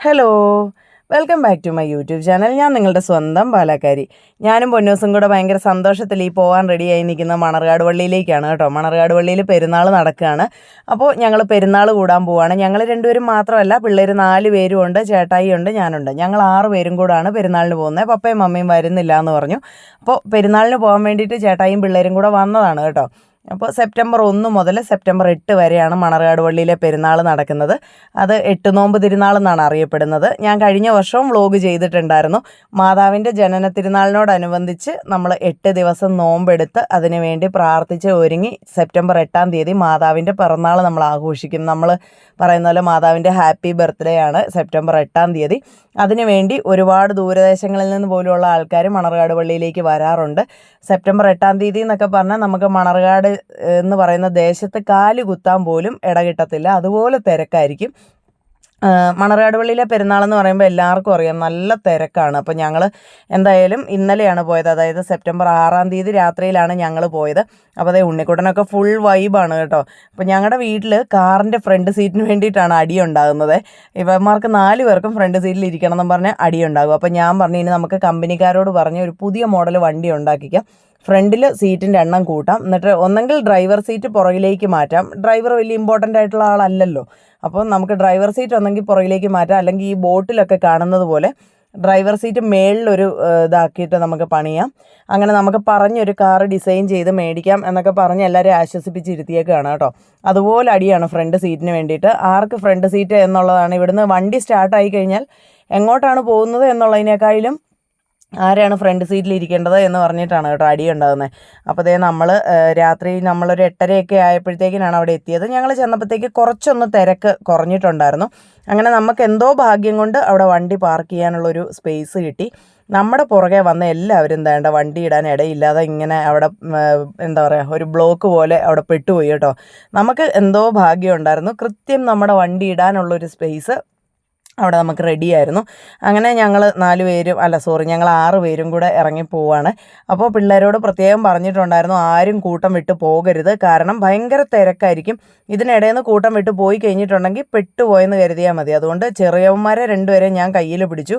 Hello welcome back to my YouTube channel ഞാൻ നിങ്ങളുടെ സ്വന്തം പാലക്കാരി. ഞാനും പൊന്നൂസും കൂടെ ഭയങ്കര സന്തോഷത്തിൽ ഈ പോകാൻ റെഡിയായി നിൽക്കുന്ന മണർകാട് പള്ളിയിലേക്കാണ് കേട്ടോ. മണർകാട് പള്ളിയിൽ പെരുന്നാൾ നടക്കുകയാണ്. അപ്പോൾ ഞങ്ങൾ പെരുന്നാൾ കൂടാൻ പോവാണ്. ഞങ്ങൾ രണ്ടുപേരും മാത്രമല്ല പിള്ളേർ നാല് പേരും ഉണ്ട് ചേട്ടായി ഉണ്ട് ഞാനുണ്ട്. ഞങ്ങൾ ആറ് പേരും കൂടാണ് പെരുന്നാളിന് പോകുന്നത്. പപ്പയും മമ്മയും വരുന്നില്ല എന്ന് പറഞ്ഞു. അപ്പോൾ പെരുന്നാളിന് പോകാൻ വേണ്ടിയിട്ട് ചേട്ടായിയും പിള്ളേരും കൂടെ വന്നതാണ് കേട്ടോ. അപ്പോൾ സെപ്റ്റംബർ ഒന്ന് മുതൽ സെപ്റ്റംബർ എട്ട് വരെയാണ് മണർകാട് പള്ളിയിലെ പെരുന്നാൾ നടക്കുന്നത്. അത് എട്ട് നോമ്പ് തിരുനാൾ എന്നാണ് അറിയപ്പെടുന്നത്. ഞാൻ കഴിഞ്ഞ വർഷവും വ്ലോഗ് ചെയ്തിട്ടുണ്ടായിരുന്നു. മാതാവിന്റെ ജനന തിരുനാളിനോടനുബന്ധിച്ച് നമ്മൾ എട്ട് ദിവസം നോമ്പെടുത്ത് അതിനുവേണ്ടി പ്രാർത്ഥിച്ച് ഒരുങ്ങി സെപ്റ്റംബർ എട്ടാം തീയതി മാതാവിന്റെ പിറന്നാൾ നമ്മൾ ആഘോഷിക്കും. നമ്മൾ പറയുന്ന പോലെ മാതാവിന്റെ ഹാപ്പി ബർത്ത്ഡേ ആണ് സെപ്റ്റംബർ എട്ടാം തീയതി. അതിനുവേണ്ടി ഒരുപാട് ദൂരദേശങ്ങളിൽ നിന്ന് പോലുള്ള ആൾക്കാർ മണർകാട് പള്ളിയിലേക്ക് വരാറുണ്ട്. സെപ്റ്റംബർ എട്ടാം തീയതി എന്നൊക്കെ പറഞ്ഞാൽ നമുക്ക് മണർകാട് എന്ന് പറയുന്ന ദേശത്ത് കാൽ കുത്താൻ പോലും ഇടകിട്ടത്തില്ല. അതുപോലെ തിരക്കായിരിക്കും. മണറാട് പള്ളിയിലെ പെരുന്നാളെന്ന് പറയുമ്പോൾ എല്ലാവർക്കും അറിയാം. നല്ല തിരക്കാണ്. അപ്പോൾ ഞങ്ങൾ എന്തായാലും ഇന്നലെയാണ് പോയത്. അതായത് സെപ്റ്റംബർ ആറാം തീയതി രാത്രിയിലാണ് ഞങ്ങൾ പോയത്. അപ്പോൾ അതേ ഉണ്ണിക്കുട്ടനൊക്കെ ഫുൾ വൈബാണ് കേട്ടോ. അപ്പോൾ ഞങ്ങളുടെ വീട്ടിൽ കാറിന്റെ ഫ്രണ്ട് സീറ്റിന് വേണ്ടിയിട്ടാണ് അടി ഉണ്ടാകുന്നത് ഇവന്മാർക്ക് നാല് പേർക്കും ഫ്രണ്ട് സീറ്റിൽ ഇരിക്കണം എന്ന് പറഞ്ഞാൽ അടി ഉണ്ടാകും അപ്പോൾ ഞാൻ പറഞ്ഞു ഇനി നമുക്ക് കമ്പനിക്കാരോട് പറഞ്ഞ് ഒരു പുതിയ മോഡൽ വണ്ടി ഉണ്ടാക്കിക്കാം. ഫ്രണ്ടിൽ സീറ്റിന്റെ എണ്ണം കൂട്ടാം. എന്നിട്ട് ഒന്നെങ്കിൽ ഡ്രൈവർ സീറ്റ് പുറകിലേക്ക് മാറ്റാം. ഡ്രൈവർ വലിയ ഇമ്പോർട്ടന്റ് ആയിട്ടുള്ള ആളല്ലല്ലോ. അപ്പോൾ നമുക്ക് ഡ്രൈവർ സീറ്റ് ഒന്നെങ്കിൽ പുറകിലേക്ക് മാറ്റാം. അല്ലെങ്കിൽ ഈ ബോട്ടിലൊക്കെ കാണുന്നത് പോലെ ഡ്രൈവർ സീറ്റ് മേളിലൊരു ഇതാക്കിയിട്ട് നമുക്ക് പണിയാം. അങ്ങനെ നമുക്ക് പറഞ്ഞൊരു കാർ ഡിസൈൻ ചെയ്ത് മേടിക്കാം എന്നൊക്കെ പറഞ്ഞ് എല്ലാവരെയും ആശ്വസിപ്പിച്ചിരുത്തിയേക്കാണ് കേട്ടോ. അതുപോലെ അടിയാണ് ഫ്രണ്ട് സീറ്റിന് വേണ്ടിയിട്ട്. ആർക്ക് ഫ്രണ്ട് സീറ്റ് എന്നുള്ളതാണ് ഇവിടുന്ന് വണ്ടി സ്റ്റാർട്ടായി കഴിഞ്ഞാൽ എങ്ങോട്ടാണ് പോകുന്നത് എന്നുള്ളതിനേക്കാളും ആരാണ് ഫ്രണ്ട് സീറ്റിൽ ഇരിക്കേണ്ടത് എന്ന് പറഞ്ഞിട്ടാണ് കേട്ടോ അടി ഉണ്ടാകുന്നത് അപ്പോൾ അതേ നമ്മൾ രാത്രി നമ്മളൊരു എട്ടരയൊക്കെ ആയപ്പോഴത്തേക്കിനാണ് അവിടെ എത്തിയത്. ഞങ്ങൾ ചെന്നപ്പോഴത്തേക്ക് കുറച്ചൊന്ന് തിരക്ക് കുറഞ്ഞിട്ടുണ്ടായിരുന്നു. അങ്ങനെ നമുക്ക് എന്തോ ഭാഗ്യം കൊണ്ട് അവിടെ വണ്ടി പാർക്ക് ചെയ്യാനുള്ളൊരു സ്പേസ് കിട്ടി. നമ്മുടെ പുറകെ വന്ന എല്ലാവരും വേണ്ട വണ്ടി ഇടാൻ ഇടയില്ലാതെ ഇങ്ങനെ അവിടെ എന്താ പറയുക ഒരു ബ്ലോക്ക് പോലെ അവിടെ പെട്ടുപോയി കേട്ടോ. നമുക്ക് എന്തോ ഭാഗ്യം ഉണ്ടായിരുന്നു. കൃത്യം നമ്മുടെ വണ്ടി ഇടാനുള്ളൊരു സ്പേസ് അവിടെ നമുക്ക് റെഡിയായിരുന്നു. അങ്ങനെ ഞങ്ങൾ നാല് പേരും അല്ല സോറി ഞങ്ങൾ ആറ് പേരും കൂടെ ഇറങ്ങി പോവാണ്. അപ്പോൾ പിള്ളേരോട് പ്രത്യേകം പറഞ്ഞിട്ടുണ്ടായിരുന്നു ആരും കൂട്ടം വിട്ട് പോകരുത്. കാരണം ഭയങ്കര തിരക്കായിരിക്കും. ഇതിനിടയിൽ നിന്ന് കൂട്ടം വിട്ട് പോയി കഴിഞ്ഞിട്ടുണ്ടെങ്കിൽ പെട്ടുപോയെന്ന് കരുതിയാൽ മതി. അതുകൊണ്ട് ചെറിയവന്മാരെ രണ്ടുപേരെയും ഞാൻ കയ്യിൽ പിടിച്ചു.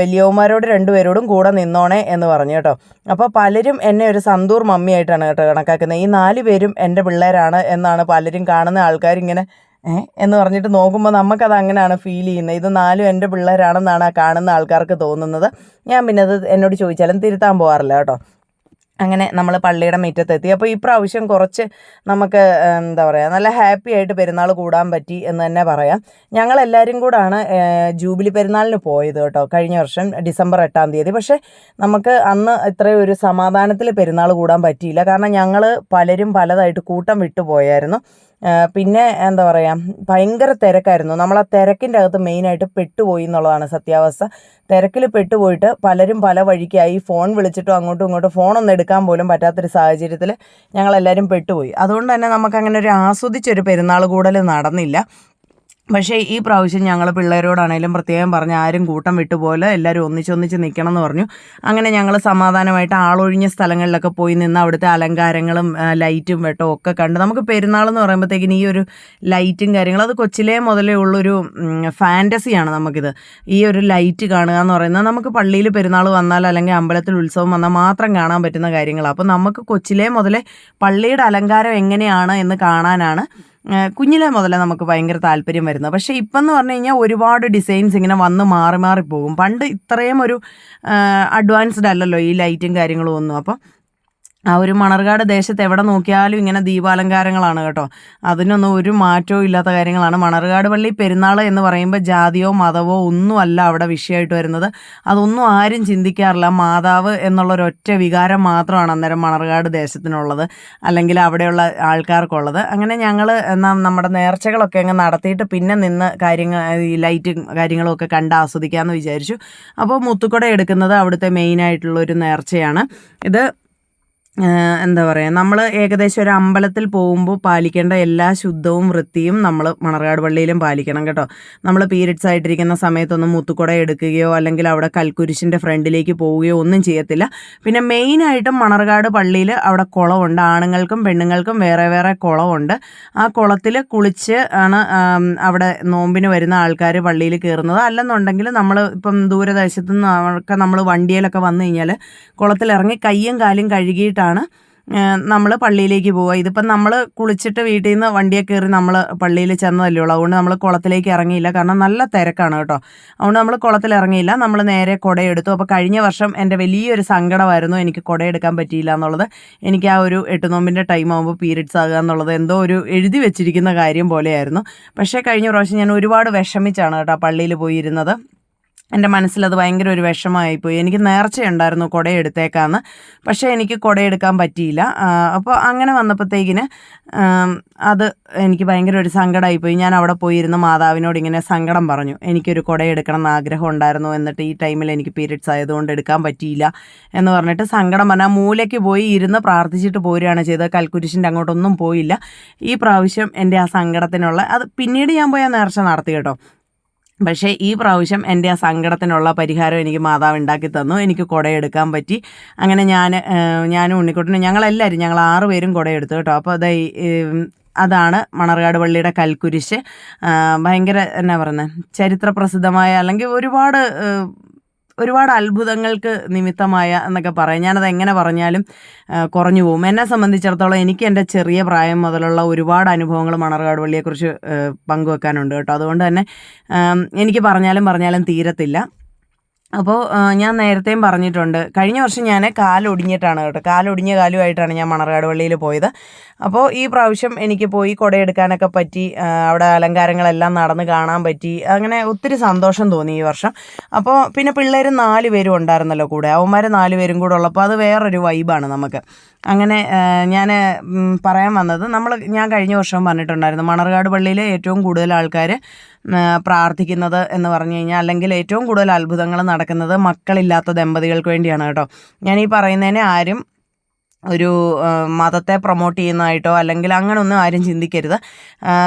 വലിയവന്മാരോട് രണ്ടുപേരോടും കൂടെ നിന്നോണേ എന്ന് പറഞ്ഞു കേട്ടോ. അപ്പോൾ പലരും എന്നെ ഒരു സന്തൂർ മമ്മിയായിട്ടാണ് കേട്ടോ കണക്കാക്കുന്നത്. ഈ നാല് പേരും എന്റെ പിള്ളേരാണ് എന്നാണ് പലരും കാണുന്ന ആൾക്കാരിങ്ങനെ എന്ന് പറഞ്ഞിട്ട് നോക്കുമ്പോൾ നമുക്കത് അങ്ങനെയാണ് ഫീൽ ചെയ്യുന്നത്. ഇത് നാലും എന്റെ പിള്ളേരാണെന്നാണ് ആ കാണുന്ന ആൾക്കാർക്ക് തോന്നുന്നത്. ഞാൻ പിന്നെ അത് എന്നോട് ചോദിച്ചാലും തിരുത്താൻ പോകാറില്ല കേട്ടോ. അങ്ങനെ നമ്മൾ പള്ളിയുടെ മുറ്റത്തെത്തി അപ്പോൾ ഈ പ്രാവശ്യം കുറച്ച് നമുക്ക് എന്താ പറയുക നല്ല ഹാപ്പി ആയിട്ട് പെരുന്നാൾ കൂടാൻ പറ്റി എന്ന് തന്നെ പറയാം. ഞങ്ങളെല്ലാവരും കൂടാണ് ജൂബിലി പെരുന്നാളിന് പോയത് കേട്ടോ കഴിഞ്ഞ വർഷം ഡിസംബർ എട്ടാം തീയതി. പക്ഷേ നമുക്ക് അന്ന് ഇത്രയും ഒരു സമാധാനത്തിൽ പെരുന്നാൾ കൂടാൻ പറ്റിയില്ല. കാരണം ഞങ്ങൾ പലരും പലതായിട്ട് കൂട്ടം വിട്ടു പോയായിരുന്നു പിന്നെ എന്താ പറയുക ഭയങ്കര തിരക്കായിരുന്നു. നമ്മൾ ആ തിരക്കിന്റെ അകത്ത് മെയിനായിട്ട് പെട്ടുപോയി എന്നുള്ളതാണ് സത്യാവസ്ഥ. തിരക്കിൽ പെട്ടുപോയിട്ട് പലരും പല വഴിക്കായി ഫോൺ വിളിച്ചിട്ടും അങ്ങോട്ടും ഇങ്ങോട്ടും ഫോണൊന്നും എടുക്കാൻ പോലും പറ്റാത്തൊരു സാഹചര്യത്തിൽ ഞങ്ങളെല്ലാവരും പെട്ടുപോയി. അതുകൊണ്ട് തന്നെ നമുക്ക് അങ്ങനെ ഒരു ആസ്വദിച്ചൊരു പെരുന്നാൾ കൂടൽ നടന്നില്ല. പക്ഷേ ഈ പ്രാവശ്യം ഞങ്ങൾ പിള്ളേരോടാണേലും പ്രത്യേകം പറഞ്ഞ് ആരും കൂട്ടം വിട്ടുപോലെ എല്ലാവരും ഒന്നിച്ചൊന്നിച്ച് നിൽക്കണം എന്ന് പറഞ്ഞു. അങ്ങനെ ഞങ്ങൾ സമാധാനമായിട്ട് ആളൊഴിഞ്ഞ സ്ഥലങ്ങളിലൊക്കെ പോയി നിന്ന് അവിടുത്തെ അലങ്കാരങ്ങളും ലൈറ്റും വെട്ടവും ഒക്കെ കണ്ട് നമുക്ക് പെരുന്നാൾ എന്ന് പറയുമ്പോഴത്തേക്കിന് ഈ ഒരു ലൈറ്റും കാര്യങ്ങളും അത് കൊച്ചിലേ മുതലേ ഉള്ളൊരു ഫാന്റസിയാണ് നമുക്കിത്. ഈ ഒരു ലൈറ്റ് കാണുക എന്ന് പറയുന്നത് നമുക്ക് പള്ളിയിൽ പെരുന്നാൾ വന്നാൽ അല്ലെങ്കിൽ അമ്പലത്തിൽ ഉത്സവം വന്നാൽ മാത്രം കാണാൻ പറ്റുന്ന കാര്യങ്ങളാണ്. അപ്പോൾ നമുക്ക് കൊച്ചിലേ മുതലേ പള്ളിയുടെ അലങ്കാരം എങ്ങനെയാണ് എന്ന് കാണാനാണ് കുഞ്ഞിലെ മുതലേ നമുക്ക് ഭയങ്കര താല്പര്യം വരുന്നത് പക്ഷേ ഇപ്പം എന്ന് പറഞ്ഞു കഴിഞ്ഞാൽ ഒരുപാട് ഡിസൈൻസ് ഇങ്ങനെ വന്ന് മാറി മാറി പോകും. പണ്ട് ഇത്രയും ഒരു അഡ്വാൻസ്ഡ് അല്ലല്ലോ ഈ ലൈറ്റും കാര്യങ്ങളും ഒന്നും. അപ്പം ആ ഒരു മണർകാട് ദേശത്ത് എവിടെ നോക്കിയാലും ഇങ്ങനെ ദീപാലങ്കാരങ്ങളാണ് കേട്ടോ. അതിനൊന്നും ഒരു മാറ്റവും ഇല്ലാത്ത കാര്യങ്ങളാണ്. മണർകാട് പള്ളി പെരുന്നാൾ എന്ന് പറയുമ്പോൾ ജാതിയോ മതമോ ഒന്നുമല്ല അവിടെ വിഷയമായിട്ട് വരുന്നത്. അതൊന്നും ആരും ചിന്തിക്കാറില്ല. മാതാവ് എന്നുള്ളൊരൊറ്റ വികാരം മാത്രമാണ് അന്നേരം മണർകാട് ദേശത്തിനുള്ളത്. അല്ലെങ്കിൽ അവിടെയുള്ള ആൾക്കാർക്കുള്ളത്. അങ്ങനെ ഞങ്ങൾ നമ്മുടെ നേർച്ചകളൊക്കെ അങ്ങ് നടത്തിയിട്ട് പിന്നെ നിന്ന് കാര്യങ്ങൾ ഈ ലൈറ്റ് കാര്യങ്ങളും ഒക്കെ കണ്ട് ആസ്വദിക്കാമെന്ന് വിചാരിച്ചു. അപ്പോൾ മുത്തുക്കുട എടുക്കുന്നത് അവിടുത്തെ മെയിനായിട്ടുള്ളൊരു നേർച്ചയാണ്. ഇത് എന്താ പറയുക നമ്മൾ ഏകദേശം ഒരു അമ്പലത്തിൽ പോകുമ്പോൾ പാലിക്കേണ്ട എല്ലാ ശുദ്ധവും വൃത്തിയും നമ്മൾ മണർകാട് പള്ളിയിലും പാലിക്കണം കേട്ടോ. നമ്മൾ പീരിയഡ്സ് ആയിട്ടിരിക്കുന്ന സമയത്തൊന്നും മുത്തുക്കുട എടുക്കുകയോ അല്ലെങ്കിൽ അവിടെ കൽക്കുരിശിന്റെ ഫ്രണ്ടിലേക്ക് പോവുകയോ ഒന്നും ചെയ്യത്തില്ല. പിന്നെ മെയിനായിട്ടും മണർകാട് പള്ളിയിൽ അവിടെ കുളമുണ്ട്. ആണുങ്ങൾക്കും പെണ്ണുങ്ങൾക്കും വേറെ വേറെ കുളമുണ്ട്. ആ കുളത്തിൽ കുളിച്ച് ആണ് അവിടെ നോമ്പിന് വരുന്ന ആൾക്കാർ പള്ളിയിൽ കയറുന്നത് അല്ലെന്നുണ്ടെങ്കിൽ നമ്മൾ ഇപ്പം ദൂരദേശത്തു നിന്ന് നമ്മൾ വണ്ടിയിലൊക്കെ വന്നു കഴിഞ്ഞാൽ കുളത്തിലിറങ്ങി കയ്യും കാലും കഴുകിയിട്ടാണ് നമ്മൾ പള്ളിയിലേക്ക് പോവുക. ഇതിപ്പം നമ്മൾ കുളിച്ചിട്ട് വീട്ടിൽ നിന്ന് വണ്ടിയെ കയറി നമ്മൾ പള്ളിയിൽ ചെന്നതല്ലേ ഉള്ളൂ. അതുകൊണ്ട് നമ്മൾ കുളത്തിലേക്ക് ഇറങ്ങിയില്ല. കാരണം നല്ല തിരക്കാണ് കേട്ടോ. അതുകൊണ്ട് നമ്മൾ കുളത്തിൽ ഇറങ്ങിയില്ല. നമ്മൾ നേരെ കുടയെടുത്തു. അപ്പോൾ കഴിഞ്ഞ വർഷം എന്റെ വലിയൊരു സങ്കടമായിരുന്നു. എനിക്ക് കുടയെടുക്കാൻ പറ്റിയില്ല എന്നുള്ളത്. എനിക്ക് ആ ഒരു എട്ട് നോമ്പിന്റെ ടൈം ആകുമ്പോൾ പീരീഡ്സ് ആകുക എന്നുള്ളത് എന്തോ ഒരു എഴുതി വെച്ചിരിക്കുന്ന കാര്യം പോലെയായിരുന്നു. പക്ഷേ കഴിഞ്ഞ പ്രാവശ്യം ഞാൻ ഒരുപാട് വിഷമിച്ചാണ് കേട്ടോ പള്ളിയിൽ പോയിരുന്നത്. എന്റെ മനസ്സിലത് ഭയങ്കര ഒരു വിഷമമായിപ്പോയി. എനിക്ക് നേർച്ചയുണ്ടായിരുന്നു കുടയെടുത്തേക്കാന്ന്. പക്ഷേ എനിക്ക് കുടയെടുക്കാൻ പറ്റിയില്ല. അപ്പോൾ അങ്ങനെ വന്നപ്പോഴത്തേക്കിന് അത് എനിക്ക് ഭയങ്കര ഒരു സങ്കടമായിപ്പോയി. ഞാൻ അവിടെ പോയിരുന്ന മാതാവിനോട് ഇങ്ങനെ സങ്കടം പറഞ്ഞു. എനിക്കൊരു കുടയെടുക്കണം എന്ന് ആഗ്രഹം ഉണ്ടായിരുന്നു എന്നിട്ട് ഈ ടൈമിൽ എനിക്ക് പീരിയഡ്സ് ആയതുകൊണ്ട് എടുക്കാൻ പറ്റിയില്ല എന്ന് പറഞ്ഞിട്ട് സങ്കടം പറഞ്ഞാൽ മൂലയ്ക്ക് പോയി ഇരുന്ന് പ്രാർത്ഥിച്ചിട്ട് പോരുകയാണ് ചെയ്തത്. കൽക്കുരിശിന്റെ അങ്ങോട്ടൊന്നും പോയില്ല. ഈ പ്രാവശ്യം എന്റെ ആ സങ്കടത്തിനുള്ള അത് പിന്നീട് ഞാൻ പോയി ആ നേർച്ച നടത്തി കേട്ടോ. പക്ഷേ ഈ പ്രാവശ്യം എന്റെ ആ സങ്കടത്തിനുള്ള പരിഹാരം എനിക്ക് മാതാവ് ഉണ്ടാക്കി തന്നു. എനിക്ക് കുടയെടുക്കാൻ പറ്റി. അങ്ങനെ ഞാൻ ഞാനും ഉണ്ണിക്കുട്ടനും ഞങ്ങളെല്ലാവരും ഞങ്ങൾ ആറ് പേരും കുടയെടുത്തു കേട്ടോ. അപ്പോൾ അത് അതാണ് മണർകാട് പള്ളിയുടെ കൽക്കുരിശ്. ഭയങ്കര എന്നാ പറയുന്നത് ചരിത്ര പ്രസിദ്ധമായ അല്ലെങ്കിൽ ഒരുപാട് ഒരുപാട് അത്ഭുതങ്ങൾക്ക് നിമിത്തമായ എന്നൊക്കെ പറയാം. ഞാനത് എങ്ങനെ പറഞ്ഞാലും കുറഞ്ഞു പോകും. എന്നെ സംബന്ധിച്ചിടത്തോളം എനിക്ക് എന്റെ ചെറിയ പ്രായം മുതലുള്ള ഒരുപാട് അനുഭവങ്ങൾ മണർകാട് പള്ളിയെക്കുറിച്ച് പങ്കുവെക്കാനുണ്ട് കേട്ടോ. അതുകൊണ്ട് തന്നെ എനിക്ക് പറഞ്ഞാലും പറഞ്ഞാലും തീരത്തില്ല. അപ്പോൾ ഞാൻ നേരത്തെയും പറഞ്ഞിട്ടുണ്ട്. കഴിഞ്ഞ വർഷം ഞാൻ കാലൊടിഞ്ഞിട്ടാണ് കേട്ടോ. കാലൊടിഞ്ഞ കാലുമായിട്ടാണ് ഞാൻ മണർകാട് പള്ളിയിൽ പോയത്. അപ്പോൾ ഈ പ്രാവശ്യം എനിക്ക് പോയി കുടയെടുക്കാനൊക്കെ പറ്റി അവിടെ അലങ്കാരങ്ങളെല്ലാം നടന്ന് കാണാൻ പറ്റി. അങ്ങനെ ഒത്തിരി സന്തോഷം തോന്നി ഈ വർഷം. അപ്പോൾ പിന്നെ പിള്ളേർ നാല് പേരും ഉണ്ടായിരുന്നല്ലോ കൂടെ. അവന്മാർ നാല് പേരും കൂടെ ഉള്ളപ്പോൾ അത് വേറൊരു വൈബാണ് നമുക്ക്. അങ്ങനെ ഞാൻ പറയാൻ വന്നത് നമ്മൾ ഞാൻ കഴിഞ്ഞ വർഷം പറഞ്ഞിട്ടുണ്ടായിരുന്നു മണർകാട് പള്ളിയിൽ ഏറ്റവും കൂടുതൽ ആൾക്കാർ പ്രാർത്ഥിക്കുന്നത് എന്ന് പറഞ്ഞു കഴിഞ്ഞാൽ അല്ലെങ്കിൽ ഏറ്റവും കൂടുതൽ അത്ഭുതങ്ങൾ നടക്കുന്നത് മക്കളില്ലാത്ത ദമ്പതികൾക്ക് വേണ്ടിയാണ് കേട്ടോ. ഞാൻ ഈ പറയുന്നതിനെ ആരും ഒരു മതത്തെ പ്രൊമോട്ട് ചെയ്യുന്നതായിട്ടോ അല്ലെങ്കിൽ അങ്ങനൊന്നും ആരും ചിന്തിക്കരുത്.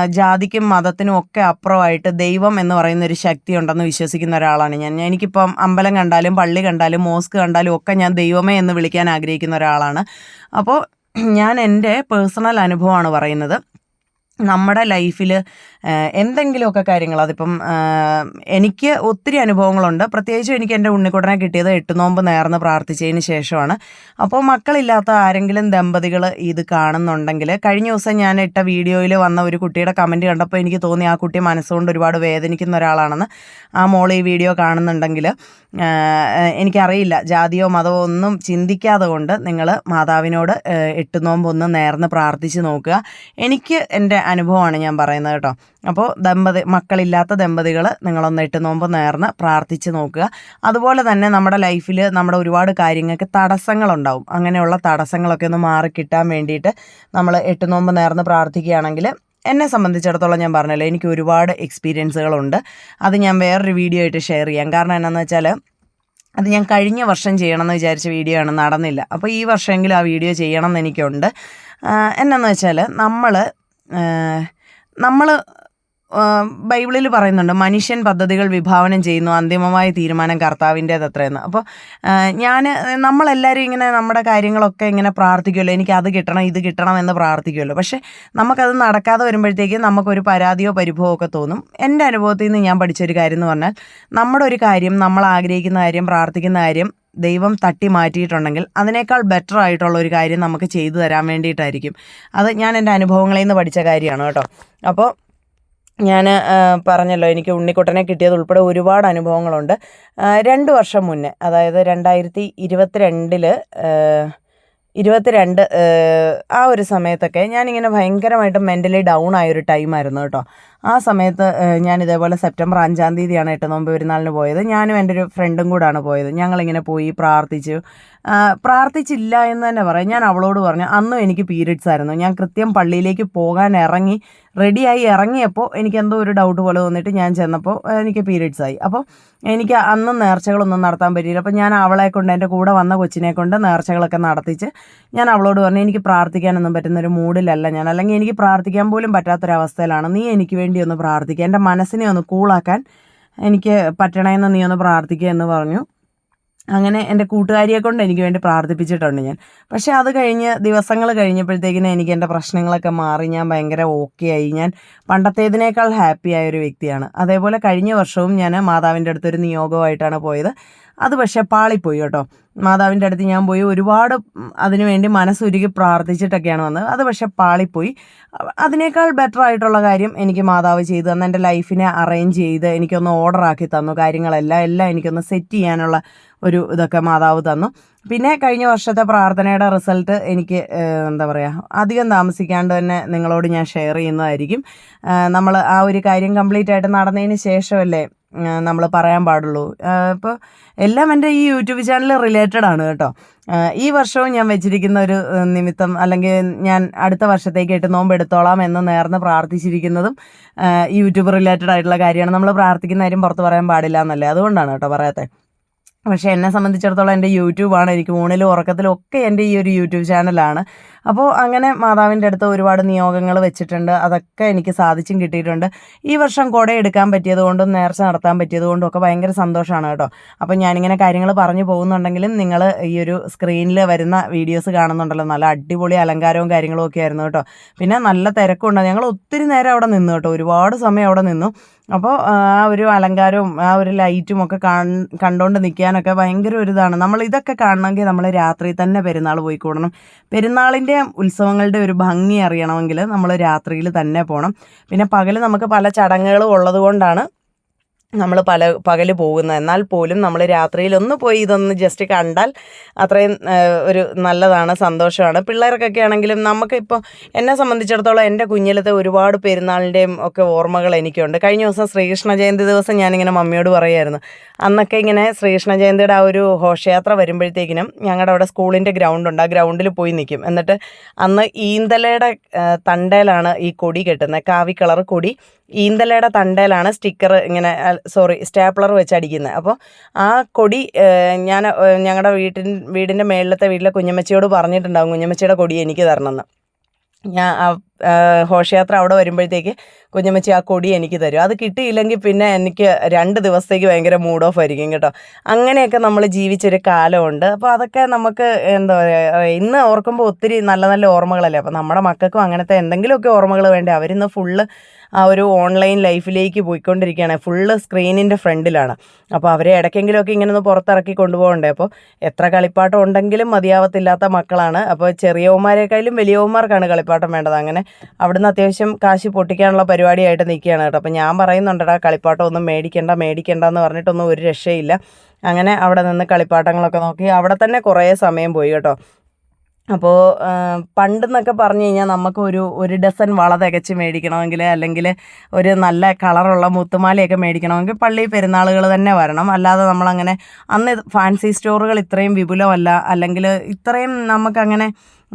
ജാതിക്കും മതത്തിനും ഒക്കെ അപ്പുറമായിട്ട് ദൈവം എന്ന് പറയുന്ന ഒരു ശക്തി ഉണ്ടെന്ന് വിശ്വസിക്കുന്ന ഒരാളാണ് ഞാൻ. എനിക്കിപ്പം അമ്പലം കണ്ടാലും പള്ളി കണ്ടാലും മോസ്ക് കണ്ടാലും ഒക്കെ ഞാൻ ദൈവമേ എന്ന് വിളിക്കാൻ ആഗ്രഹിക്കുന്ന ഒരാളാണ്. അപ്പോൾ ഞാൻ എന്റെ പേഴ്സണൽ അനുഭവമാണ് പറയുന്നത്. നമ്മുടെ ലൈഫിൽ എന്തെങ്കിലുമൊക്കെ കാര്യങ്ങൾ. അതിപ്പം എനിക്ക് ഒത്തിരി അനുഭവങ്ങളുണ്ട്. പ്രത്യേകിച്ചും എനിക്ക് എന്റെ ഉണ്ണിക്കുടനെ കിട്ടിയത് എട്ട് നോമ്പ് നേർന്ന് പ്രാർത്ഥിച്ചതിന് ശേഷമാണ്. അപ്പോൾ മക്കളില്ലാത്ത ആരെങ്കിലും ദമ്പതികൾ ഇത് കാണുന്നുണ്ടെങ്കിൽ കഴിഞ്ഞ ദിവസം ഞാൻ ഇട്ട വീഡിയോയിൽ വന്ന ഒരു കുട്ടിയുടെ കമന്റ് കണ്ടപ്പോൾ എനിക്ക് തോന്നി ആ കുട്ടി മനസ്സുകൊണ്ട് ഒരുപാട് വേദനിക്കുന്ന ഒരാളാണെന്ന് ആ മോൾ ഈ വീഡിയോ കാണുന്നുണ്ടെങ്കിൽ എനിക്കറിയില്ല. ജാതിയോ മതമോ ഒന്നും ചിന്തിക്കാതെ കൊണ്ട് നിങ്ങൾ മാതാവിനോട് എട്ട് നോമ്പൊന്ന് നേർന്ന് പ്രാർത്ഥിച്ച് നോക്കുക. എനിക്ക് എന്റെ അനുഭവമാണ് ഞാൻ പറയുന്നത് കേട്ടോ. അപ്പോൾ ദമ്പതി മക്കളില്ലാത്ത ദമ്പതികൾ നിങ്ങളൊന്ന് എട്ട് നോമ്പ് നേർന്ന് പ്രാർത്ഥിച്ച് നോക്കുക. അതുപോലെ തന്നെ നമ്മുടെ ലൈഫിൽ നമ്മുടെ ഒരുപാട് കാര്യങ്ങൾക്ക് തടസ്സങ്ങളുണ്ടാവും. അങ്ങനെയുള്ള തടസ്സങ്ങളൊക്കെ ഒന്ന് മാറിക്കിട്ടാൻ വേണ്ടിയിട്ട് നമ്മൾ എട്ട് നോമ്പ് നേർന്ന് പ്രാർത്ഥിക്കുകയാണെങ്കിൽ എന്നെ സംബന്ധിച്ചിടത്തോളം ഞാൻ പറഞ്ഞല്ലോ എനിക്ക് ഒരുപാട് എക്സ്പീരിയൻസുകളുണ്ട്. അത് ഞാൻ വേറൊരു വീഡിയോ ആയിട്ട് ഷെയർ ചെയ്യാം. കാരണം എന്നാന്ന് വെച്ചാൽ അത് ഞാൻ കഴിഞ്ഞ വർഷം ചെയ്യണമെന്ന് വിചാരിച്ച വീഡിയോ ആണ് നടന്നില്ല. അപ്പോൾ ഈ വർഷമെങ്കിലും ആ വീഡിയോ ചെയ്യണം എന്ന് എനിക്കുണ്ട് എന്നാന്ന് വെച്ചാൽ നമ്മൾ നമ്മൾ ബൈബിളിൽ പറയുന്നുണ്ട് മനുഷ്യൻ പദ്ധതികൾ വിഭാവനം ചെയ്യുന്നു അന്തിമമായ തീരുമാനം കർത്താവിന്റേത് അത്രയെന്ന്. അപ്പോൾ ഞാൻ നമ്മളെല്ലാവരും ഇങ്ങനെ നമ്മുടെ കാര്യങ്ങളൊക്കെ ഇങ്ങനെ പ്രാർത്ഥിക്കുമല്ലോ എനിക്ക് അത് കിട്ടണം ഇത് കിട്ടണം എന്ന് പ്രാർത്ഥിക്കുമല്ലോ പക്ഷേ നമുക്കത് നടക്കാതെ വരുമ്പോഴത്തേക്ക് നമുക്കൊരു പരാതിയോ പരിഭവമോ ഒക്കെ തോന്നും. എന്റെ അനുഭവത്തിൽ നിന്ന് ഞാൻ പഠിച്ചൊരു കാര്യം എന്ന് പറഞ്ഞാൽ നമ്മുടെ ഒരു കാര്യം നമ്മൾ ആഗ്രഹിക്കുന്ന കാര്യം പ്രാർത്ഥിക്കുന്ന കാര്യം ദൈവം തട്ടി മാറ്റിയിട്ടുണ്ടെങ്കിൽ അതിനേക്കാൾ ബെറ്റർ ആയിട്ടുള്ള ഒരു കാര്യം നമുക്ക് ചെയ്തു തരാൻ വേണ്ടിയിട്ടായിരിക്കും. അത് ഞാൻ എന്റെ അനുഭവങ്ങളിൽ നിന്ന് പഠിച്ച കാര്യമാണ് കേട്ടോ. അപ്പോൾ ഞാൻ പറഞ്ഞല്ലോ എനിക്ക് ഉണ്ണിക്കുട്ടനെ കിട്ടിയത് ഉൾപ്പെടെ ഒരുപാട് അനുഭവങ്ങളുണ്ട്. രണ്ട് വർഷം മുന്നേ അതായത് രണ്ടായിരത്തി ഇരുപത്തിരണ്ടിൽ ഇരുപത്തിരണ്ട് ആ ഒരു സമയത്തൊക്കെ ഞാനിങ്ങനെ ഭയങ്കരമായിട്ട് മെന്റലി ഡൗൺ ആയൊരു ടൈമായിരുന്നു കേട്ടോ. ആ സമയത്ത് ഞാൻ ഇതേപോലെ സെപ്റ്റംബർ അഞ്ചാം തീയതിയാണ് എട്ട് നോമ്പ് പെരുന്നാളിന് പോയത്. ഞാനും എന്റെ ഒരു ഫ്രണ്ടും കൂടാണ് പോയത്. ഞങ്ങളിങ്ങനെ പോയി പ്രാർത്ഥിച്ചു. പ്രാർത്ഥിച്ചില്ല എന്ന് തന്നെ പറയാം. ഞാൻ അവളോട് പറഞ്ഞു അന്നും എനിക്ക് പീരീഡ്സ് ആയിരുന്നു. ഞാൻ കൃത്യം പള്ളിയിലേക്ക് പോകാൻ ഇറങ്ങി റെഡിയായി ഇറങ്ങിയപ്പോൾ എനിക്ക് എന്തോ ഒരു ഡൗട്ട് പോലെ തോന്നിയിട്ട് ഞാൻ ചെന്നപ്പോൾ എനിക്ക് പീരീഡ്സ് ആയി. അപ്പോൾ എനിക്ക് അന്ന് നേർച്ചകളൊന്നും നടത്താൻ പറ്റിയില്ല. അപ്പോൾ ഞാൻ അവളെ കൊണ്ട് എന്റെ കൂടെ വന്ന കൊച്ചിനെ കൊണ്ട് നേർച്ചകളൊക്കെ നടത്തിച്ച് ഞാൻ അവളോട് പറഞ്ഞു എനിക്ക് പ്രാർത്ഥിക്കാനൊന്നും പറ്റുന്ന ഒരു മൂഡിലല്ല ഞാൻ. അല്ലെങ്കിൽ എനിക്ക് പ്രാർത്ഥിക്കാൻ പോലും പറ്റാത്തൊരവസ്ഥയിലാണ്. നീ എനിക്ക് ഒന്ന് പ്രാർത്ഥിക്കുക എന്റെ മനസ്സിനെ ഒന്ന് കൂളാക്കാൻ എനിക്ക് പറ്റണമെന്ന് നീ ഒന്ന് പ്രാർത്ഥിക്കുക എന്ന് പറഞ്ഞു. അങ്ങനെ എന്റെ കൂട്ടുകാരിയെ കൊണ്ട് എനിക്ക് വേണ്ടി പ്രാർത്ഥിപ്പിച്ചിട്ടുണ്ട് ഞാൻ. പക്ഷേ അത് കഴിഞ്ഞ് ദിവസങ്ങൾ കഴിഞ്ഞപ്പോഴത്തേക്കിനും എനിക്ക് എന്റെ പ്രശ്നങ്ങളൊക്കെ മാറി. ഞാൻ ഭയങ്കര ഓക്കെ ആയി. ഞാൻ പണ്ടത്തേതിനേക്കാൾ ഹാപ്പി ആയ ഒരു വ്യക്തിയാണ്. അതേപോലെ കഴിഞ്ഞ വർഷവും ഞാൻ മാതാവിന്റെ അടുത്തൊരു നിയോഗമായിട്ടാണ് പോയത്. അത് പക്ഷേ പാളിപ്പോയി കേട്ടോ. മാതാവിന്റെ അടുത്ത് ഞാൻ പോയി ഒരുപാട് അതിനുവേണ്ടി അതിനു മനസ്സുരുകി പ്രാർത്ഥിച്ചിട്ടൊക്കെയാണ് വന്നത്. അത് പക്ഷേ പാളിപ്പോയി. അതിനേക്കാൾ ബെറ്റർ ആയിട്ടുള്ള കാര്യം എനിക്ക് മാതാവ് ചെയ്തു തന്നു. എന്റെ ലൈഫിനെ അറേഞ്ച് ചെയ്ത് എനിക്കൊന്ന് ഓർഡർ ആക്കി തന്നു. കാര്യങ്ങളെല്ലാം എല്ലാം എനിക്കൊന്ന് സെറ്റ് ചെയ്യാനുള്ള ഒരു ഇതൊക്കെ മാതാവ് തന്നു. പിന്നെ കഴിഞ്ഞ വർഷത്തെ പ്രാർത്ഥനയുടെ റിസൾട്ട് എനിക്ക് എന്താ പറയുക അധികം താമസിക്കാണ്ട് തന്നെ നിങ്ങളോട് ഞാൻ ഷെയർ ചെയ്യുന്നതായിരിക്കും. നമ്മൾ ആ ഒരു കാര്യം കംപ്ലീറ്റ് ആയിട്ട് നടന്നതിന് ശേഷമല്ലേ നമ്മൾ പറയാൻ പാടുള്ളൂ. ഇപ്പോൾ എല്ലാം എന്റെ ഈ യൂട്യൂബ് ചാനൽ റിലേറ്റഡ് ആണ് കേട്ടോ. ഈ വർഷവും ഞാൻ വെച്ചിരിക്കുന്ന ഒരു നിമിത്തം അല്ലെങ്കിൽ ഞാൻ അടുത്ത വർഷത്തേക്ക് എട്ട് നോമ്പ് എടുത്തോളാം എന്ന് നേർന്ന് പ്രാർത്ഥിച്ചിരിക്കുന്നതും യൂട്യൂബ് റിലേറ്റഡ് ആയിട്ടുള്ള കാര്യമാണ്. നമ്മൾ പ്രാർത്ഥിക്കുന്ന കാര്യം പുറത്ത് പറയാൻ പാടില്ല എന്നല്ലേ? അതുകൊണ്ടാണ് കേട്ടോ പറയാത്തത് പക്ഷേ എന്നെ സംബന്ധിച്ചിടത്തോളം എന്റെ യൂട്യൂബാണ് എനിക്ക് ഊണിലും ഉറക്കത്തിലും ഒക്കെ എന്റെ ഈ ഒരു യൂട്യൂബ് ചാനലാണ്. അപ്പോൾ അങ്ങനെ മാതാവിന്റെ അടുത്ത് ഒരുപാട് നിയോഗങ്ങൾ വെച്ചിട്ടുണ്ട്. അതൊക്കെ എനിക്ക് സാധിച്ചും കിട്ടിയിട്ടുണ്ട്. ഈ വർഷം കുട എടുക്കാൻ പറ്റിയത് കൊണ്ടും നേർച്ച നടത്താൻ പറ്റിയത് കൊണ്ടും ഒക്കെ ഭയങ്കര സന്തോഷമാണ് കേട്ടോ. അപ്പോൾ ഞാനിങ്ങനെ കാര്യങ്ങൾ പറഞ്ഞു പോകുന്നുണ്ടെങ്കിലും നിങ്ങൾ ഈ ഒരു സ്ക്രീനിൽ വരുന്ന വീഡിയോസ് കാണുന്നുണ്ടല്ലോ. നല്ല അടിപൊളി അലങ്കാരവും കാര്യങ്ങളും ഒക്കെ ആയിരുന്നു കേട്ടോ. പിന്നെ നല്ല തിരക്കുണ്ട് ഞങ്ങൾ ഒത്തിരി നേരം അവിടെ നിന്നു കേട്ടോ. ഒരുപാട് സമയം അവിടെ നിന്നു. അപ്പോൾ ആ ഒരു അലങ്കാരവും ആ ഒരു ലൈറ്റും ഒക്കെ കാണ് കണ്ടുകൊണ്ട് നിൽക്കാനൊക്കെ ഭയങ്കര ഒരു ഇതാണ്. നമ്മൾ ഇതൊക്കെ കാണണമെങ്കിൽ നമ്മൾ രാത്രി തന്നെ പെരുന്നാൾ പോയി കൂടണം. പെരുന്നാളിന്റെ ഉത്സവങ്ങളുടെ ഒരു ഭംഗി അറിയണമെങ്കിൽ നമ്മൾ രാത്രിയിൽ തന്നെ പോകണം പിന്നെ പകൽ നമുക്ക് പല ചടങ്ങുകളും ഉള്ളത് കൊണ്ടാണ് നമ്മൾ പല പകൽ പോകുന്നത് എന്നാൽ പോലും നമ്മൾ രാത്രിയിൽ ഒന്ന് പോയി ഇതൊന്ന് ജസ്റ്റ് കണ്ടാൽ അത്രയും ഒരു നല്ലതാണ് സന്തോഷമാണ്. പിള്ളേർക്കൊക്കെ ആണെങ്കിലും നമുക്കിപ്പോൾ എന്നെ സംബന്ധിച്ചിടത്തോളം എന്റെ കുഞ്ഞിലത്തെ ഒരുപാട് പെരുന്നാളിന്റെയും ഒക്കെ ഓർമ്മകൾ എനിക്കുണ്ട്. കഴിഞ്ഞ ദിവസം ശ്രീകൃഷ്ണ ജയന്തി ദിവസം ഞാനിങ്ങനെ മമ്മിയോട് പറയുമായിരുന്നു അന്നൊക്കെ ഇങ്ങനെ ശ്രീകൃഷ്ണ ജയന്തിയുടെ ആ ഒരു ഘോഷയാത്ര വരുമ്പോഴത്തേക്കിനും ഞങ്ങളുടെ അവിടെ സ്കൂളിന്റെ ഗ്രൗണ്ടുണ്ട് ആ ഗ്രൗണ്ടിൽ പോയി നിൽക്കും എന്നിട്ട് അന്ന് ഈന്തലയുടെ തണ്ടയിലാണ് ഈ കൊടി കെട്ടുന്നത് കാവി കളർ കൊടി. ഈന്തലയുടെ തണ്ടയിലാണ് സ്റ്റിക്കർ ഇങ്ങനെ സോറി സ്റ്റാപ്ലർ വെച്ച് അടിക്കുന്നത് അപ്പോൾ ആ കൊടി ഞാൻ ഞങ്ങളുടെ വീട്ടിൻ വീടിന്റെ മേളിലത്തെ വീട്ടിലെ കുഞ്ഞമ്മച്ചിയോട് പറഞ്ഞിട്ടുണ്ടാകും കുഞ്ഞമ്മച്ചിയുടെ കൊടി എനിക്ക് തരണമെന്ന്. ഞാൻ ഘോഷയാത്ര അവിടെ വരുമ്പോഴത്തേക്ക് കുഞ്ഞമ്മച്ചി ആ കൊടി എനിക്ക് തരും. അത് കിട്ടിയില്ലെങ്കിൽ പിന്നെ എനിക്ക് രണ്ട് ദിവസത്തേക്ക് ഭയങ്കര മൂഡ് ഓഫ് ആയിരിക്കും കേട്ടോ. അങ്ങനെയൊക്കെ നമ്മൾ ജീവിച്ചൊരു കാലമുണ്ട്. അപ്പോൾ അതൊക്കെ നമുക്ക് എന്താ പറയുക ഇന്ന് ഓർക്കുമ്പോൾ ഒത്തിരി നല്ല നല്ല ഓർമ്മകളല്ലേ. അപ്പോൾ നമ്മുടെ മക്കൾക്കും അങ്ങനത്തെ എന്തെങ്കിലുമൊക്കെ ഓർമ്മകൾ വേണ്ടേ? അവരിന്ന് ഫുള്ള് ആ ഒരു ഓൺലൈൻ ലൈഫിലേക്ക് പോയിക്കൊണ്ടിരിക്കുകയാണ്. ഫുള്ള് സ്ക്രീനിന്റെ ഫ്രണ്ടിലാണ്. അപ്പോൾ അവരെ ഇടയ്ക്കെങ്കിലുമൊക്കെ ഇങ്ങനെ ഒന്ന് പുറത്തിറക്കി കൊണ്ടുപോകണ്ടേ? അപ്പോൾ എത്ര കളിപ്പാട്ടം ഉണ്ടെങ്കിലും മതിയാവത്തില്ലാത്ത മക്കളാണ്. അപ്പോൾ ചെറിയവന്മാരെക്കാളും വലിയവന്മാർക്കാണ് കളിപ്പാട്ടം വേണ്ടത്. അങ്ങനെ അവിടുന്ന് അത്യാവശ്യം കാശ് പൊട്ടിക്കാനുള്ള പരിപാടിയായിട്ട് നിൽക്കുകയാണ് കേട്ടോ. അപ്പോൾ ഞാൻ പറയുന്നുണ്ടടാ കളിപ്പാട്ടം ഒന്നും മേടിക്കേണ്ട മേടിക്കണ്ട എന്ന് പറഞ്ഞിട്ടൊന്നും ഒരു രക്ഷയില്ല. അങ്ങനെ അവിടെ നിന്ന് കളിപ്പാട്ടങ്ങളൊക്കെ നോക്കി അവിടെ തന്നെ കുറേ സമയം പോയി കേട്ടോ. അപ്പോൾ പണ്ടെന്നൊക്കെ പറഞ്ഞു കഴിഞ്ഞാൽ നമുക്ക് ഒരു ഒരു ഡസൻ വള തികച്ച് മേടിക്കണമെങ്കിൽ അല്ലെങ്കിൽ ഒരു നല്ല കളറുള്ള മുത്തുമാലയൊക്കെ മേടിക്കണമെങ്കിൽ പള്ളി പെരുന്നാളുകൾ തന്നെ വരണം. അല്ലാതെ നമ്മളങ്ങനെ അന്ന് ഫാൻസി സ്റ്റോറുകൾ ഇത്രയും വിപുലമല്ല. അല്ലെങ്കിൽ ഇത്രയും നമുക്കങ്ങനെ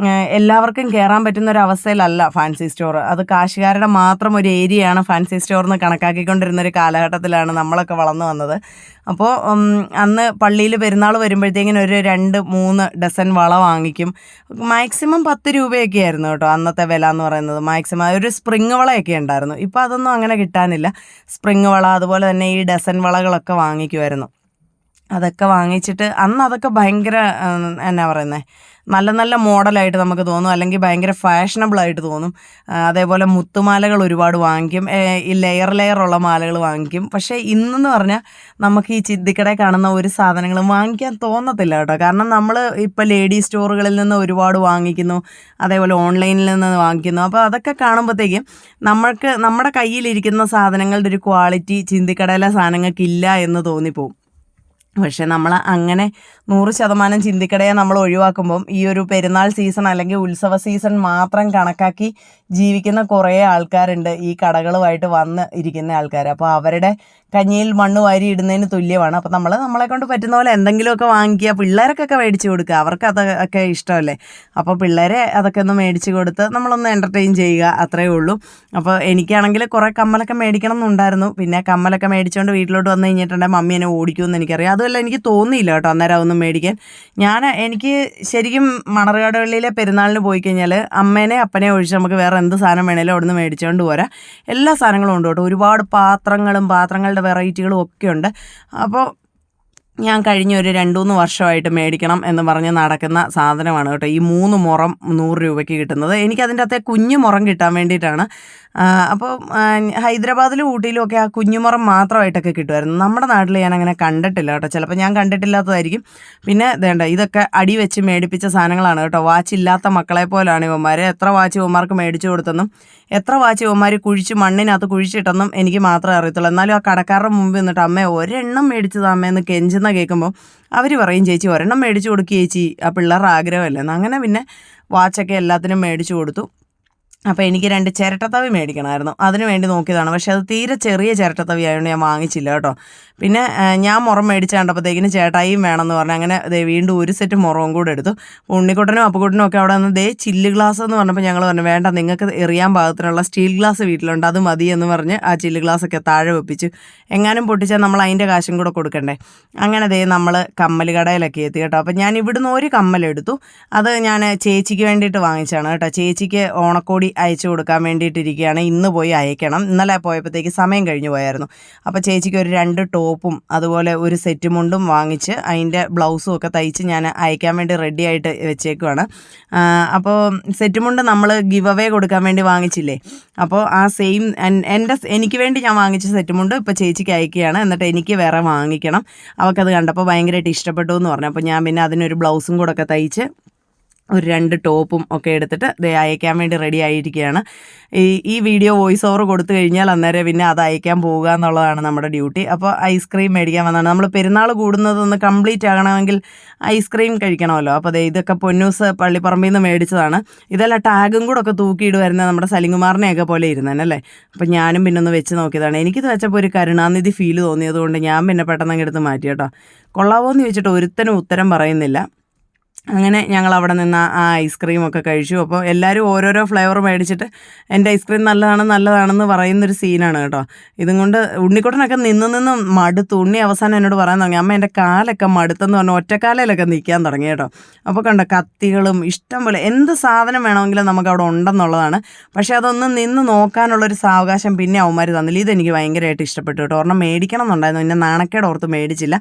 എല്ലാവർക്കും കയറാൻ പറ്റുന്ന ഒരു അവസ്ഥയിലല്ല ഫാൻസി സ്റ്റോർ. അത് കാശുകാരുടെ മാത്രം ഒരു ഏരിയയാണ് ഫാൻസി സ്റ്റോർ എന്ന് കണക്കാക്കിക്കൊണ്ടിരുന്ന ഒരു കാലഘട്ടത്തിലാണ് നമ്മളൊക്കെ വളർന്നു വന്നത്. അപ്പോൾ അന്ന് പള്ളിയിൽ പെരുന്നാൾ വരുമ്പോഴത്തേക്കിനും ഒരു രണ്ട് മൂന്ന് ഡസൻ വള വാങ്ങിക്കും. മാക്സിമം പത്ത് രൂപയൊക്കെ ആയിരുന്നു കേട്ടോ അന്നത്തെ വില എന്ന് പറയുന്നത്. മാക്സിമം ഒരു സ്പ്രിങ് വളയൊക്കെ ഉണ്ടായിരുന്നു. ഇപ്പോൾ അതൊന്നും അങ്ങനെ കിട്ടാനില്ല. സ്പ്രിങ് വള അതുപോലെ തന്നെ ഈ ഡസൻ വളകളൊക്കെ വാങ്ങിക്കുമായിരുന്നു. അതൊക്കെ വാങ്ങിച്ചിട്ട് അന്ന് അതൊക്കെ ഭയങ്കര എന്നാ പറയുന്നത് നല്ല നല്ല മോഡലായിട്ട് നമുക്ക് തോന്നും അല്ലെങ്കിൽ ഭയങ്കര ഫാഷനബിളായിട്ട് തോന്നും. അതേപോലെ മുത്തുമാലകൾ ഒരുപാട് വാങ്ങിക്കും. ഈ ലെയർ ലെയർ ഉള്ള മാലകൾ വാങ്ങിക്കും. പക്ഷേ ഇന്നെന്ന് പറഞ്ഞാൽ നമുക്ക് ഈ ചിന്തിക്കടയിൽ കാണുന്ന ഒരു സാധനങ്ങളും വാങ്ങിക്കാൻ തോന്നത്തില്ല കേട്ടോ. കാരണം നമ്മൾ ഇപ്പോൾ ലേഡി സ്റ്റോറുകളിൽ നിന്ന് ഒരുപാട് വാങ്ങിക്കുന്നു അതേപോലെ ഓൺലൈനിൽ നിന്ന് വാങ്ങിക്കുന്നു. അപ്പോൾ അതൊക്കെ കാണുമ്പോഴത്തേക്കും നമ്മൾക്ക് നമ്മുടെ കയ്യിലിരിക്കുന്ന സാധനങ്ങളുടെ ഒരു ക്വാളിറ്റി ചിന്തിക്കടയിലെ സാധനങ്ങൾക്കില്ല എന്ന് തോന്നിപ്പോവും. പക്ഷെ നമ്മൾ അങ്ങനെ നൂറ് ശതമാനം ചിന്തിക്കടയെ നമ്മൾ ഒഴിവാക്കുമ്പം ഈ ഒരു പെരുന്നാൾ സീസൺ അല്ലെങ്കിൽ ഉത്സവ സീസൺ മാത്രം കണക്കാക്കി ജീവിക്കുന്ന കുറേ ആൾക്കാരുണ്ട് ഈ കടകളുമായിട്ട് വന്ന് ഇരിക്കുന്ന ആൾക്കാർ അപ്പോൾ അവരുടെ കഞ്ഞിയിൽ മണ്ണ് വാരി ഇടുന്നതിന് തുല്യമാണ്. അപ്പോൾ നമ്മൾ നമ്മളെ കൊണ്ട് പറ്റുന്ന പോലെ എന്തെങ്കിലുമൊക്കെ വാങ്ങിക്കുക. പിള്ളേർക്കൊക്കെ മേടിച്ച് കൊടുക്കുക. അവർക്ക് അതൊക്കെ ഇഷ്ടമല്ലേ? അപ്പോൾ പിള്ളേരെ അതൊക്കെ ഒന്ന് മേടിച്ച് കൊടുത്ത് നമ്മളൊന്ന് എന്റർടൈൻ ചെയ്യുക. അത്രയേ ഉള്ളൂ. അപ്പോൾ എനിക്കാണെങ്കിൽ കുറേ കമ്മലൊക്കെ മേടിക്കണം എന്നുണ്ടായിരുന്നു പിന്നെ കമ്മലൊക്കെ മേടിച്ചുകൊണ്ട് വീട്ടിലോട്ട് വന്ന് കഴിഞ്ഞിട്ടുണ്ടെങ്കിൽ മമ്മി എന്നെ ഓടിക്കുമെന്ന് എനിക്കറിയാം. അതുമല്ല എനിക്ക് തോന്നിയില്ല കേട്ടോ അന്നേരം അതൊന്നും മേടിക്കാൻ. ഞാൻ എനിക്ക് ശരിക്കും മണർകാട് പള്ളിയിലെ പെരുന്നാളിന് പോയി കഴിഞ്ഞാൽ അമ്മേനെ അപ്പനെ ഒഴിച്ച് നമുക്ക് വേറെ എന്ത് സാധനം വേണേലും അവിടെ നിന്ന് മേടിച്ചുകൊണ്ട് പോരാ. എല്ലാ സാധനങ്ങളും ഉണ്ട് കേട്ടോ. ഒരുപാട് പാത്രങ്ങളും പാത്രങ്ങളുടെ വെറൈറ്റികളും ഒക്കെ ഉണ്ട് അപ്പോൾ ഞാൻ കഴിഞ്ഞ ഒരു രണ്ട് മൂന്ന് വർഷമായിട്ട് മേടിക്കണം എന്ന് പറഞ്ഞ് നടക്കുന്ന സാധനമാണ് കേട്ടോ ഈ മൂന്ന് മുറം നൂറ് രൂപയ്ക്ക് കിട്ടുന്നത്. എനിക്കതിന്റെ അകത്തെ കുഞ്ഞു മുറം കിട്ടാൻ വേണ്ടിയിട്ടാണ് അപ്പോൾ ഹൈദരാബാദിലും ഊട്ടിയിലും ഒക്കെ ആ കുഞ്ഞുമുറം മാത്രമായിട്ടൊക്കെ കിട്ടുമായിരുന്നു. നമ്മുടെ നാട്ടിൽ ഞാൻ അങ്ങനെ കണ്ടിട്ടില്ല കേട്ടോ. ചിലപ്പോൾ ഞാൻ കണ്ടിട്ടില്ലാത്തതായിരിക്കും. പിന്നെ വേണ്ട ഇതൊക്കെ അടി വെച്ച് മേടിപ്പിച്ച സാധനങ്ങളാണ് കേട്ടോ. വാച്ച് ഇല്ലാത്ത മക്കളെ പോലാണ് ഇവന്മാർ എത്ര വാച്ച് ഇവന്മാർക്ക് മേടിച്ചു കൊടുത്തെന്നും എത്ര വാച്ച് ഇവന്മാർ കുഴിച്ച് മണ്ണിനകത്ത് കുഴിച്ചിട്ടെന്നും എനിക്ക് മാത്രമേ അറിയത്തുള്ളൂ. എന്നാലും ആ കടക്കാരുടെ മുമ്പ് നിന്നിട്ട് അമ്മ ഒരെണ്ണം മേടിച്ചത് അമ്മയെന്ന് കെഞ്ചുന്ന കേൾക്കുമ്പോൾ അവർ പറയും ചേച്ചി ഒരെണ്ണം മേടിച്ചു കൊടുക്കുക ചേച്ചി. ആ പിള്ളേരുടെ ആഗ്രഹമല്ലെന്ന് അങ്ങനെ പിന്നെ വാച്ചൊക്കെ എല്ലാത്തിനും മേടിച്ചു കൊടുത്തു. അപ്പോൾ എനിക്ക് രണ്ട് ചിരട്ടത്തവി മേടിക്കണമായിരുന്നു. അതിന് വേണ്ടി നോക്കിയതാണ്. പക്ഷേ അത് തീരെ ചെറിയ ചിരട്ടത്തവി ആയതുകൊണ്ട് ഞാൻ വാങ്ങിച്ചില്ല കേട്ടോ. പിന്നെ ഞാൻ മുറം മേടിച്ച് കണ്ടപ്പോഴത്തേക്കിന് ചേട്ടായിയും വേണമെന്ന് പറഞ്ഞു. അങ്ങനെ ദേ വീണ്ടും ഒരു സെറ്റ് മുറവും കൂടെ എടുത്തു. ഉണ്ണിക്കുട്ടനും അപ്പുക്കുട്ടനും ഒക്കെ അവിടെ നിന്ന് ദേ ചില്ല് ഗ്ലാസ് എന്ന് പറഞ്ഞപ്പോൾ ഞങ്ങൾ പറഞ്ഞു വേണ്ട നിങ്ങൾക്ക് എറിയാൻ പാകത്തിനുള്ള സ്റ്റീൽ ഗ്ലാസ് വീട്ടിലുണ്ട്. അത് മതി എന്ന് പറഞ്ഞ് ആ ചില്ല് ഗ്ലാസ് ഒക്കെ താഴെ വെപ്പിച്ചു. എങ്ങാനും പൊട്ടിച്ചാൽ നമ്മൾ അതിന്റെ കാശും കൂടെ കൊടുക്കണ്ടേ? അങ്ങനെ ദേ നമ്മൾ കമ്മൽ കടയിലൊക്കെ എത്തി കേട്ടോ. അപ്പോൾ ഞാൻ ഇവിടുന്ന് ഒരു കമ്മലെടുത്തു അത് ഞാൻ ചേച്ചിക്ക് വേണ്ടിയിട്ട് വാങ്ങിച്ചാണ് കേട്ടോ. ചേച്ചിക്ക് ഓണക്കോടി അയച്ചു കൊടുക്കാൻ വേണ്ടിയിട്ടിരിക്കുകയാണ്. ഇന്ന് പോയി അയക്കണം. ഇന്നലെ പോയപ്പോഴത്തേക്ക് സമയം കഴിഞ്ഞു പോയായിരുന്നു. അപ്പോൾ ചേച്ചിക്ക് ഒരു രണ്ട് ടോപ്പും അതുപോലെ ഒരു സെറ്റ് മുണ്ടും വാങ്ങിച്ച് അതിന്റെ ബ്ലൗസും ഒക്കെ തയ്ച്ച് ഞാൻ അയക്കാൻ വേണ്ടി റെഡി ആയിട്ട് വെച്ചേക്കുവാണ്. അപ്പോൾ സെറ്റ് മുണ്ട് നമ്മൾ ഗിവ് അവേ കൊടുക്കാൻ വേണ്ടി വാങ്ങിച്ചില്ലേ? അപ്പോൾ ആ സെയിം എന്റെ എനിക്ക് വേണ്ടി ഞാൻ വാങ്ങിച്ച സെറ്റ് മുണ്ട് ഇപ്പോൾ ചേച്ചിക്ക് അയക്കുകയാണ്. എന്നിട്ട് എനിക്ക് വേറെ വാങ്ങിക്കണം. അവൾക്കത് കണ്ടപ്പോൾ ഭയങ്കരമായിട്ട് ഇഷ്ടപ്പെട്ടു എന്ന് പറഞ്ഞു. അപ്പോൾ ഞാൻ പിന്നെ അതിനൊരു ബ്ലൗസും കൂടെ ഒക്കെ തയ്ച്ച് ഒരു രണ്ട് ടോപ്പും ഒക്കെ എടുത്തിട്ട് ദേ അയക്കാൻ വേണ്ടി റെഡി ആയിരിക്കുകയാണ്. ഈ ഈ വീഡിയോ വോയിസ് ഓവർ കൊടുത്തു കഴിഞ്ഞാൽ അന്നേരം പിന്നെ അത് അയക്കാൻ പോവുക എന്നുള്ളതാണ് നമ്മുടെ ഡ്യൂട്ടി അപ്പോൾ ഐസ്ക്രീം മേടിക്കാൻ വന്നതാണ്. നമ്മൾ പെരുന്നാൾ കൂടുന്നതൊന്ന് കംപ്ലീറ്റ് ആകണമെങ്കിൽ ഐസ്ക്രീം കഴിക്കണമല്ലോ. അപ്പോൾ അതെ ഇതൊക്കെ പൊന്നൂസ് പള്ളിപ്പറമ്പിൽ നിന്ന് മേടിച്ചതാണ്. ഇതെല്ലാം ടാഗും കൂടെ ഒക്കെ തൂക്കിയിടുമായിരുന്നത് നമ്മുടെ സലിംകുമാറിനെയൊക്കെ പോലെ ഇരുന്നതന്നല്ലേ അപ്പോൾ ഞാനും പിന്നെ ഒന്ന് വെച്ച് നോക്കിയതാണ്. എനിക്കിത് വെച്ചപ്പോൾ ഒരു കരുണാനിധി ഫീൽ തോന്നിയതുകൊണ്ട് ഞാൻ പിന്നെ പെട്ടെന്ന് എടുത്ത് മാറ്റി കേട്ടോ. കൊള്ളാവോ എന്ന് ചോദിച്ചിട്ട് ഒരുത്തനും ഉത്തരം പറയുന്നില്ല. അങ്ങനെ ഞങ്ങൾ അവിടെ നിന്ന് ആ ഐസ്ക്രീം ഒക്കെ കഴിച്ചു. അപ്പോൾ എല്ലാവരും ഓരോരോ ഫ്ലേവർ മേടിച്ചിട്ട് എന്റെ ഐസ്ക്രീം നല്ലതാണ് നല്ലതാണെന്ന് പറയുന്നൊരു സീനാണ് കേട്ടോ. ഇതും കൊണ്ട് ഉണ്ണിക്കുട്ടനൊക്കെ നിന്ന് നിന്ന് മടുത്തു ഉണ്ണി അവസാനം എന്നോട് പറയാൻ തുടങ്ങി അമ്മ എന്റെ കാലൊക്കെ മടുത്തെന്ന് പറഞ്ഞു ഒറ്റക്കാലയിലൊക്കെ നിൽക്കാൻ തുടങ്ങി കേട്ടോ. അപ്പോൾ കണ്ട കത്തികളും ഇഷ്ടം പോലെ എന്ത് സാധനം വേണമെങ്കിലും നമുക്ക് അവിടെ ഉണ്ടെന്നുള്ളതാണ്. പക്ഷേ അതൊന്ന് നിന്ന് നോക്കാനുള്ളൊരു സാവകാശം പിന്നെ അവന്മാർ തന്നില്ല. ഇതെനിക്ക് ഭയങ്കരമായിട്ട് ഇഷ്ടപ്പെട്ടു കേട്ടോ. ഒരെണ്ണം മേടിക്കണം എന്നുണ്ടായിരുന്നു. പിന്നെ നാണക്കേട് ഓർത്ത് മേടിച്ചില്ല.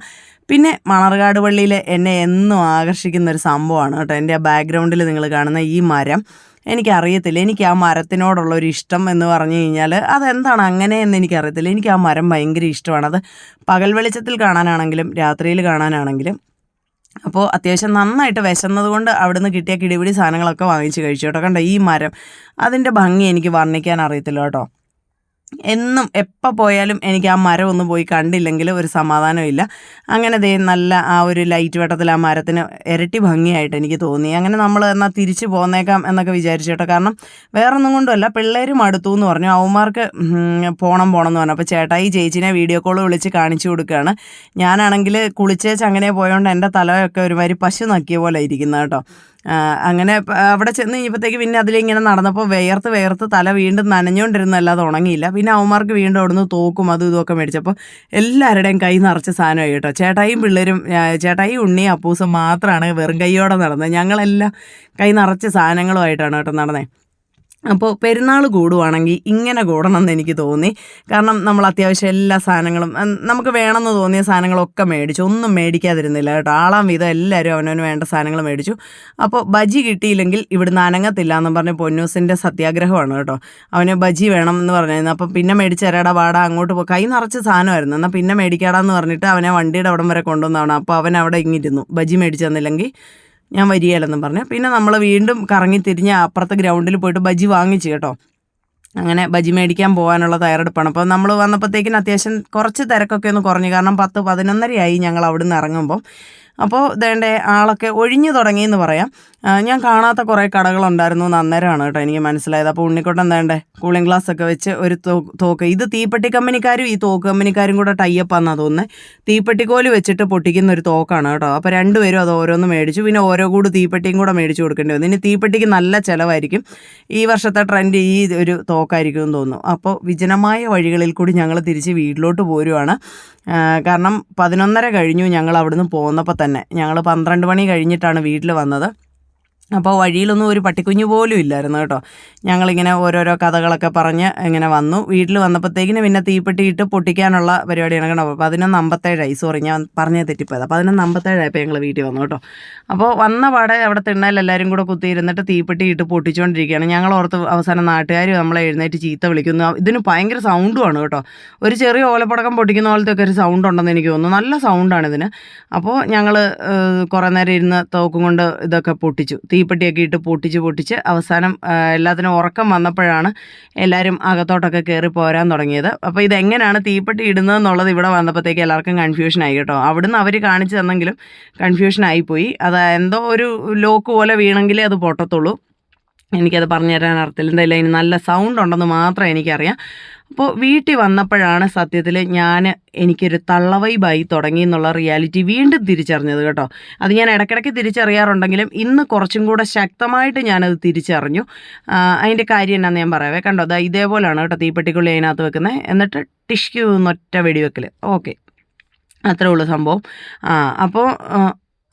പിന്നെ മണർകാട് പള്ളിയിൽ എന്നെ എന്നും ആകർഷിക്കുന്ന ഒരു സംഭവമാണ് കേട്ടോ. എന്റെ ആ ബാക്ക്ഗ്രൗണ്ടിൽ നിങ്ങൾ കാണുന്ന ഈ മരം എനിക്കറിയത്തില്ല. എനിക്ക് ആ മരത്തിനോടുള്ള ഒരു ഇഷ്ടം എന്ന് പറഞ്ഞു കഴിഞ്ഞാൽ അതെന്താണ് അങ്ങനെ എന്ന് എനിക്കറിയത്തില്ല. എനിക്ക് ആ മരം ഭയങ്കര ഇഷ്ടമാണ്. അത് പകൽ വെളിച്ചത്തിൽ കാണാനാണെങ്കിലും രാത്രിയിൽ കാണാനാണെങ്കിലും. അപ്പോൾ അത്യാവശ്യം നന്നായിട്ട് വിശന്നത് കൊണ്ട് അവിടുന്ന് കിട്ടിയ കിടിപിടി സാധനങ്ങളൊക്കെ വാങ്ങിച്ച് കഴിച്ചു കേട്ടോ. കണ്ടോ ഈ മരം. അതിന്റെ ഭംഗി എനിക്ക് വർണിക്കാൻ അറിയത്തില്ല കേട്ടോ. എന്നും എപ്പോൾ പോയാലും എനിക്ക് ആ മരം ഒന്ന് പോയി കണ്ടില്ലെങ്കിൽ ഒരു സമാധാനമില്ല. അങ്ങനെ ദേ നല്ല ആ ഒരു ലൈറ്റ് വെട്ടത്തിൽ ആ മരത്തിന് ഇരട്ടി ഭംഗിയായിട്ട് എനിക്ക് തോന്നി. അങ്ങനെ നമ്മൾ എന്നാൽ തിരിച്ച് പോന്നേക്കാം എന്നൊക്കെ വിചാരിച്ചു കേട്ടോ. കാരണം വേറൊന്നും കൊണ്ടുമല്ല പിള്ളേരും അടുത്തു എന്ന് പറഞ്ഞു. അവന്മാർക്ക് പോകണം പോകണം എന്ന് പറഞ്ഞു. അപ്പോൾ ചേട്ടായി ചേച്ചിനെ വീഡിയോ കോൾ വിളിച്ച് കാണിച്ചു കൊടുക്കുകയാണ്. ഞാനാണെങ്കിൽ കുളിച്ചേച്ച് അങ്ങനെ പോയതുകൊണ്ട് എന്റെ തലയൊക്കെ ഒരുമാതിരി പശു നക്കിയ പോലെ ഇരിക്കുന്നത് കേട്ടോ. അങ്ങനെ അവിടെ ചെന്ന് കഴിഞ്ഞപ്പോഴത്തേക്ക് പിന്നെ അതിലിങ്ങനെ നടന്നപ്പോൾ വേർത്ത് വേർത്ത് തല വീണ്ടും നനഞ്ഞുകൊണ്ടിരുന്നല്ലാതെ ഉണങ്ങിയില്ല. പിന്നെ അവന്മാർക്ക് വീണ്ടും അവിടുന്ന് തോക്കും അതും ഇതുമൊക്കെ മേടിച്ചപ്പോൾ എല്ലാവരുടെയും കൈ നിറച്ച സാധനമായി കേട്ടോ. ചേട്ടായും പിള്ളേരും ചേട്ടായും ഉണ്ണിയും അപ്പൂസും മാത്രമാണ് വെറും കൈയോടെ നടന്നത്. ഞങ്ങളെല്ലാം കൈ നിറച്ച സാധനങ്ങളുമായിട്ടാണ് കേട്ടോ നടന്നത് അപ്പോൾ പെരുന്നാൾ കൂടുവാണെങ്കിൽ ഇങ്ങനെ കൂടണം എന്ന് എനിക്ക് തോന്നി. കാരണം നമ്മൾ അത്യാവശ്യം എല്ലാ സാധനങ്ങളും നമുക്ക് വേണമെന്ന് തോന്നിയ സാധനങ്ങളൊക്കെ മേടിച്ചു. ഒന്നും മേടിക്കാതിരുന്നില്ല കേട്ടോ. ആളാം വിധം എല്ലാവരും അവനവന് വേണ്ട സാധനങ്ങൾ മേടിച്ചു. അപ്പോൾ ബജി കിട്ടിയില്ലെങ്കിൽ ഇവിടുന്ന് അനങ്ങത്തില്ല എന്ന് പറഞ്ഞ് പൊന്നൂസിന്റെ സത്യാഗ്രഹമാണ് കേട്ടോ. അവന് ബജി വേണം എന്ന് പറഞ്ഞിരുന്നു. അപ്പോൾ പിന്നെ മേടിച്ച് തരാടാ വാടാ അങ്ങോട്ട് പോ. കൈ നിറച്ച് സാധനമായിരുന്നു. എന്നാൽ പിന്നെ മേടിക്കാടാന്ന് പറഞ്ഞിട്ട് അവനെ വണ്ടിയുടെ അവിടം വരെ കൊണ്ടുവന്നതാണ്. അപ്പോൾ അവൻ അവിടെ ഇങ്ങിരുന്നു. ബജി മേടിച്ചു തന്നില്ലെങ്കിൽ ഞാൻ വരികയില്ലെന്നും പറഞ്ഞു. പിന്നെ നമ്മൾ വീണ്ടും കറങ്ങി തിരിഞ്ഞ് അപ്പുറത്തെ ഗ്രൗണ്ടിൽ പോയിട്ട് ബജി വാങ്ങിച്ചു കേട്ടോ. അങ്ങനെ ബജി മേടിക്കാൻ പോകാനുള്ള തയ്യാറെടുപ്പാണ്. അപ്പോൾ നമ്മൾ വന്നപ്പോഴത്തേക്കിന് അത്യാവശ്യം കുറച്ച് തിരക്കൊക്കെ ഒന്ന് കുറഞ്ഞു. കാരണം പത്ത് പതിനൊന്നരയായി ഞങ്ങൾ അവിടുന്ന് ഇറങ്ങുമ്പം. അപ്പോൾ ദേണ്ടേ ആളൊക്കെ ഒഴിഞ്ഞു തുടങ്ങി എന്ന് പറയാം ഞാൻ കാണാത്ത കുറേ കടകളുണ്ടായിരുന്നു എന്ന് അന്നേരമാണ് കേട്ടോ എനിക്ക് മനസ്സിലായത്. അപ്പോൾ ഉണ്ണിക്കുട്ടൻ വേണ്ടേ കൂളിംഗ് ഗ്ലാസ് ഒക്കെ വെച്ച് ഒരു തോക്ക്. ഇത് തീപ്പെട്ടി കമ്പനിക്കാരും ഈ തോക്ക് കമ്പനിക്കാരും കൂടെ ടൈപ്പ് ആണെന്നാണ് തോന്നുന്നത് തീപ്പെട്ടിക്കോൽ വെച്ചിട്ട് പൊട്ടിക്കുന്ന ഒരു തോക്കാണ് കേട്ടോ. അപ്പോൾ രണ്ടുപേരും അത് ഓരോന്ന് മേടിച്ചു. പിന്നെ ഓരോ കൂട് തീപ്പെട്ടിയും കൂടെ മേടിച്ചു കൊടുക്കേണ്ടി വന്നു. ഇനി തീപ്പെട്ടിക്ക് നല്ല ചിലവായിരിക്കും. ഈ വർഷത്തെ ട്രെൻഡ് ഈ ഒരു തോക്കായിരിക്കും എന്ന് തോന്നുന്നു. അപ്പോൾ വിജനമായ വഴികളിൽ കൂടി ഞങ്ങൾ തിരിച്ച് വീട്ടിലോട്ട് പോരുവാണ്. കാരണം പതിനൊന്നര കഴിഞ്ഞു ഞങ്ങൾ അവിടുന്ന് പോന്നപ്പോൾ തന്നെ. ഞങ്ങൾ പന്ത്രണ്ട് മണി കഴിഞ്ഞിട്ടാണ് വീട്ടിൽ വന്നത്. അപ്പോൾ വഴിയിലൊന്നും ഒരു പട്ടിക്കുഞ്ഞു പോലും ഇല്ലായിരുന്നു കേട്ടോ. ഞങ്ങളിങ്ങനെ ഓരോരോ കഥകളൊക്കെ പറഞ്ഞ് ഇങ്ങനെ വന്നു. വീട്ടിൽ വന്നപ്പോഴത്തേക്കിനും പിന്നെ തീപ്പെട്ടിയിട്ട് പൊട്ടിക്കാനുള്ള പരിപാടിയാണ് കേട്ടോ. അപ്പോൾ പതിനൊന്ന് അമ്പത്തേഴായി. സോറി ഞാൻ പറഞ്ഞേ തെറ്റിപ്പോയത്. അപ്പോൾ പതിനൊന്ന് അമ്പത്തേഴായപ്പോൾ ഞങ്ങൾ വീട്ടിൽ വന്നു കേട്ടോ. അപ്പോൾ വന്ന പാടെ അവിടെ തിണ്ണയിൽ എല്ലാവരും കൂടെ കുത്തിയിരുന്നിട്ട് തീപ്പെട്ടി ഇട്ട് പൊട്ടിച്ചുകൊണ്ടിരിക്കുകയാണ് ഞങ്ങൾ ഓർത്ത് അവസാനം നാട്ടുകാർ നമ്മളെ എഴുന്നേറ്റ് ചീത്ത വിളിക്കുന്നു. ഇതിന് ഭയങ്കര സൗണ്ടുമാണ് കേട്ടോ. ഒരു ചെറിയ ഓലപ്പടക്കം പൊട്ടിക്കുന്ന പോലത്തെ ഒക്കെ ഒരു സൗണ്ട് ഉണ്ടെന്ന് എനിക്ക് തോന്നുന്നു. നല്ല സൗണ്ടാണ് ഇതിന്. അപ്പോൾ ഞങ്ങൾ കുറേ നേരം ഇരുന്ന് തോക്കും കൊണ്ട് ഇതൊക്കെ പൊട്ടിച്ചു. തീപ്പെട്ടിയൊക്കെ ഇട്ട് പൊട്ടിച്ച് പൊട്ടിച്ച് അവസാനം എല്ലാത്തിനും ഉറക്കം വന്നപ്പോഴാണ് എല്ലാവരും അകത്തോട്ടൊക്കെ കയറി പോരാൻ തുടങ്ങിയത്. അപ്പോൾ ഇതെങ്ങനെയാണ് തീപ്പെട്ടി ഇടുന്നത് എന്നുള്ളത് ഇവിടെ വന്നപ്പോഴത്തേക്ക് എല്ലാവർക്കും കൺഫ്യൂഷൻ ആയി കേട്ടോ. അവിടുന്ന് അവർ കാണിച്ചു തന്നെങ്കിലും കൺഫ്യൂഷൻ ആയിപ്പോയി അത് എന്തോ ഒരു ലോക്ക് പോലെ വീണെങ്കിലേ അത് പൊട്ടത്തുള്ളൂ. എനിക്കത് പറഞ്ഞു തരാൻ അർത്ഥമില്ല. എന്തായാലും അതിന് നല്ല സൗണ്ട് ഉണ്ടെന്ന് മാത്രം എനിക്കറിയാം. അപ്പോൾ വീട്ടിൽ വന്നപ്പോഴാണ് സത്യത്തിൽ ഞാൻ എനിക്കൊരു തള്ളവൈബായി തുടങ്ങി എന്നുള്ള റിയാലിറ്റി വീണ്ടും തിരിച്ചറിഞ്ഞത് കേട്ടോ. അത് ഞാൻ ഇടയ്ക്കിടയ്ക്ക് തിരിച്ചറിയാറുണ്ടെങ്കിലും ഇന്ന് കുറച്ചും കൂടെ ശക്തമായിട്ട് ഞാനത് തിരിച്ചറിഞ്ഞു. അതിന്റെ കാര്യം എന്നാന്ന് ഞാൻ പറയാവേ. കണ്ടോ അതാ ഇതേപോലെയാണ് കേട്ടോ തീപ്പെട്ടിക്കുള്ളി അതിനകത്ത് വെക്കുന്നത് എന്നിട്ട് ടിഷ്യൂ എന്നൊറ്റ വെടിവെക്കൽ ഓക്കെ. അത്രേ ഉള്ളൂ സംഭവം. ആ അപ്പോൾ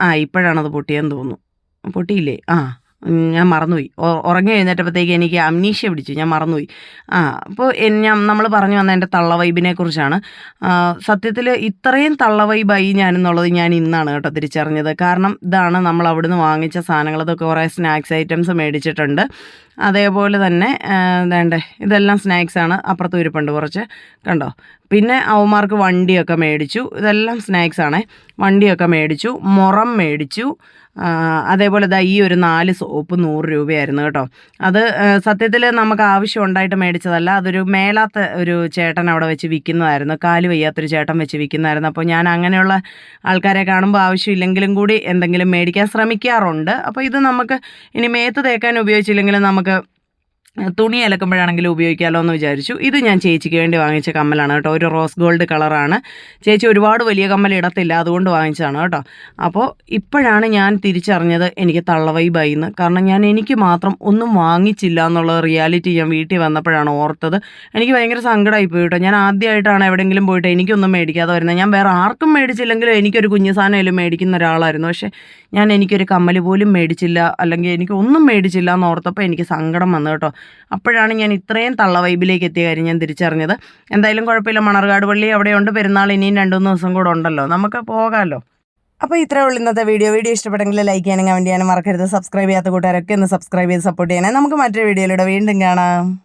ആ ഇപ്പോഴാണത് പൊട്ടിയെന്ന് തോന്നുന്നു. പൊട്ടിയില്ലേ? ആ. ഞാൻ മറന്നുപോയി. ഉറങ്ങി എഴുന്നേറ്റപ്പോഴത്തേക്ക് എനിക്ക് അമ്നീഷ്യ പിടിച്ചു. ഞാൻ മറന്നുപോയി. ആ അപ്പോൾ ഞാൻ നമ്മൾ പറഞ്ഞു വന്ന എന്റെ തള്ള വൈബിനെ കുറിച്ചാണ്. സത്യത്തിൽ ഇത്രയും തള്ള വൈബായി ഞാനെന്നുള്ളത് ഞാൻ ഇന്നാണ് കേട്ടോ തിരിച്ചറിഞ്ഞത്. കാരണം ഇതാണ് നമ്മൾ അവിടുന്ന് വാങ്ങിച്ച സാധനങ്ങൾ. ഇതൊക്കെ കുറേ സ്നാക്സ് ഐറ്റംസ് മേടിച്ചിട്ടുണ്ട്. അതേപോലെ തന്നെ വേണ്ടേ ഇതെല്ലാം ആണ്. അപ്പുറത്ത് ഇരിപ്പുണ്ട് കുറച്ച്. കണ്ടോ? പിന്നെ അവന്മാർക്ക് വണ്ടിയൊക്കെ മേടിച്ചു. ഇതെല്ലാം സ്നാക്സ് ആണ്. വണ്ടിയൊക്കെ മേടിച്ചു. മുറം മേടിച്ചു. അതേപോലെ ദാ ഈ ഒരു നാല് സോപ്പ് നൂറ് രൂപയായിരുന്നു കേട്ടോ. അത് സത്യത്തിൽ നമുക്ക് ആവശ്യം ഉണ്ടായിട്ട് മേടിച്ചതല്ല. അതൊരു മേലാത്ത ഒരു ചേട്ടൻ അവിടെ വെച്ച് വിൽക്കുന്നതായിരുന്നു. കാൽ വയ്യാത്തൊരു ചേട്ടൻ വെച്ച് വിൽക്കുന്നതായിരുന്നു. അപ്പോൾ ഞാൻ അങ്ങനെയുള്ള ആൾക്കാരെ കാണുമ്പോൾ ആവശ്യമില്ലെങ്കിലും കൂടി എന്തെങ്കിലും മേടിക്കാൻ ശ്രമിക്കാറുണ്ട്. അപ്പോൾ ഇത് നമുക്ക് ഇനി മേത്ത് തേക്കാൻ ഉപയോഗിച്ചില്ലെങ്കിലും നമുക്ക് തുണി അലക്കുമ്പോഴാണെങ്കിലും ഉപയോഗിക്കാമല്ലോ എന്ന് വിചാരിച്ചു. ഇത് ഞാൻ ചേച്ചിക്ക് വേണ്ടി വാങ്ങിച്ച കമ്മലാണ് കേട്ടോ. ഒരു റോസ് ഗോൾഡ് കളറാണ്. ചേച്ചി ഒരുപാട് വലിയ കമ്മൽ ഇടത്തില്ല അതുകൊണ്ട് വാങ്ങിച്ചതാണ് കേട്ടോ. അപ്പോൾ ഇപ്പോഴാണ് ഞാൻ തിരിച്ചറിഞ്ഞത് എനിക്ക് തള്ളവൈബായി എന്ന് കാരണം ഞാൻ എനിക്ക് മാത്രം ഒന്നും വാങ്ങിച്ചില്ല എന്നുള്ള റിയാലിറ്റി ഞാൻ വീട്ടിൽ വന്നപ്പോഴാണ് ഓർത്തത്. എനിക്ക് ഭയങ്കര സങ്കടമായി പോയി കേട്ടോ. ഞാൻ ആദ്യമായിട്ടാണ് എവിടെയെങ്കിലും പോയിട്ട് എനിക്കൊന്നും മേടിക്കാതെ വരുന്നത്. ഞാൻ വേറെ ആർക്കും മേടിച്ചില്ലെങ്കിലും എനിക്കൊരു കുഞ്ഞു സാധനമായാലും മേടിക്കുന്ന ഒരാളായിരുന്നു. പക്ഷേ ഞാൻ എനിക്കൊരു കമ്മൽ പോലും മേടിച്ചില്ല അല്ലെങ്കിൽ എനിക്ക് ഒന്നും മേടിച്ചില്ല എന്ന് ഓർത്തപ്പോൾ എനിക്ക് സങ്കടം വന്നു കേട്ടോ. അപ്പോഴാണ് ഞാൻ ഇത്രയും തള്ള വൈബിലേക്ക് എത്തിയ കാര്യം ഞാൻ തിരിച്ചറിഞ്ഞത്. എന്തായാലും കുഴപ്പമില്ല മണർകാട് പള്ളി അവിടെയുണ്ട്. പെരുന്നാൾ ഇനിയും രണ്ടു മൂന്ന് ദിവസം കൂടെ ഉണ്ടല്ലോ. നമുക്ക് പോകാമല്ലോ അപ്പോൾ ഇത്രേ ഉള്ളൂ ഇന്നത്തെ വീഡിയോ. വീഡിയോ ഇഷ്ടപ്പെട്ടെങ്കിൽ ലൈക്ക് ചെയ്യാനും കമന്റ് ചെയ്യാനും മറക്കരുത്. സബ്സ്ക്രൈബ് ചെയ്യാത്ത കൂട്ടുകാരൊക്കെ ഒന്ന് സബ്സ്ക്രൈബ് ചെയ്ത് സപ്പോർട്ട് ചെയ്യണേ. നമുക്ക് മറ്റൊരു വീഡിയോയിലൂടെ വീണ്ടും കാണാം.